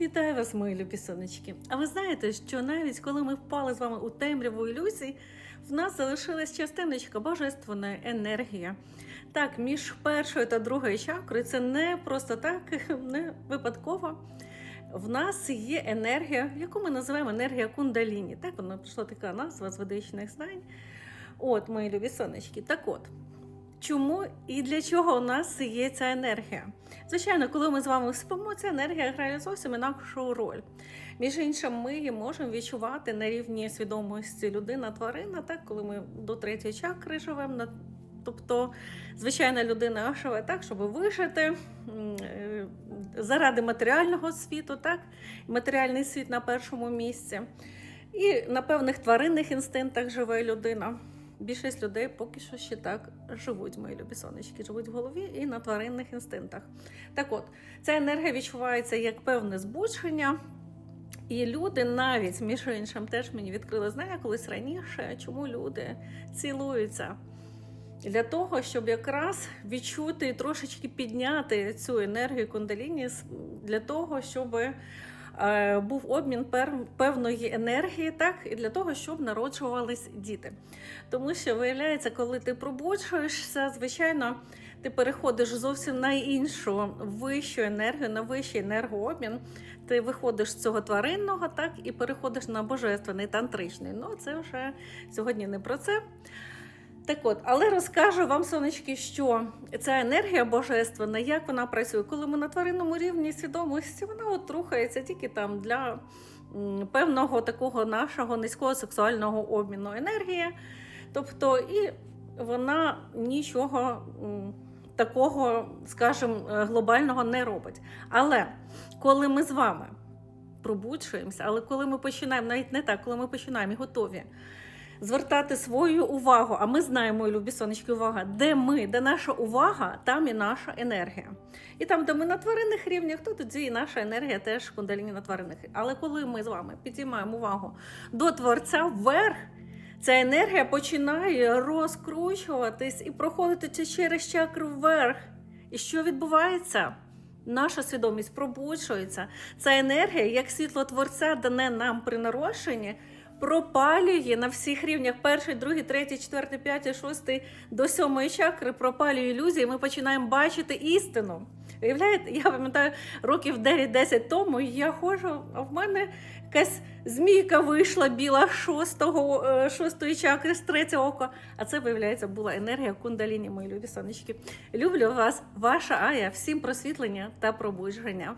Вітаю вас, мої любі сонечки. А ви знаєте, що навіть коли ми впали з вами у темряву ілюзій, в нас залишилась частиночка божественної енергії. Так, між першою та другою чакрою це не просто так, не випадково. В нас є енергія, яку ми називаємо енергія кундаліні. Так, вона прийшла така назва з ведичних знань. От, мої любі сонечки. Так от, чому і для чого у нас є ця енергія? Звичайно, коли ми з вами спимо, ця енергія грає зовсім інакшу роль. Між іншим, ми її можемо відчувати на рівні свідомості людина-тварина, так, коли ми до третьої чакри живемо. Тобто, звичайна людина живе так, щоб вижити е, заради матеріального світу, так, матеріальний світ на першому місці. І на певних тваринних інстинктах живе людина. Більшість людей поки що ще так живуть, мої любі сонечки, живуть в голові і на тваринних інстинктах. Так от, ця енергія відчувається як певне збудження. І люди навіть, між іншим, теж мені відкрили, знаю колись раніше, чому люди цілуються. Для того, щоб якраз відчути і трошечки підняти цю енергію кундаліні, для того, щоб е, був обмін певної енергії, так, і для того, щоб народжувались діти. Тому що виявляється, коли ти пробуджуєшся, звичайно, ти переходиш зовсім на іншу вищу енергію, на вищий енергообмін. Ти виходиш з цього тваринного, так, і переходиш на божественний, тантричний. Ну, це вже сьогодні не про це. Так от, але розкажу вам, сонечки, що ця енергія божественна, як вона працює, коли ми на тваринному рівні свідомості, вона от рухається тільки там для певного такого нашого низького сексуального обміну енергії. Тобто, і вона нічого такого, скажімо, е, глобального не робить. Але коли ми з вами пробуджуємося, але коли ми починаємо, навіть не так, коли ми починаємо і готові звертати свою увагу, а ми знаємо, любі сонечки, увага, де ми, де наша увага, там і наша енергія. І там, де ми на тваринних рівнях, то тоді і наша енергія теж кундаліні на тваринних. Але коли ми з вами підіймаємо увагу до творця вверх, ця енергія починає розкручуватись і проходити через чакру вверх. І що відбувається? Наша свідомість пробуджується. Ця енергія, як світло творця, дане нам при народженні, пропалює на всіх рівнях перший, другий, третій, четвертий, п'ятий, шостий до сьомої чакри, пропалює ілюзії. Ми починаємо бачити істину. Виявляєте, я пам'ятаю, років 9-10 тому я ходжу, а в мене якась змійка вийшла біла шостого, е, шостої чакри, з третього ока. А це, виявляється, була енергія кундаліні, мої любі сонечки. Люблю вас, ваша Ая, всім просвітлення та пробудження.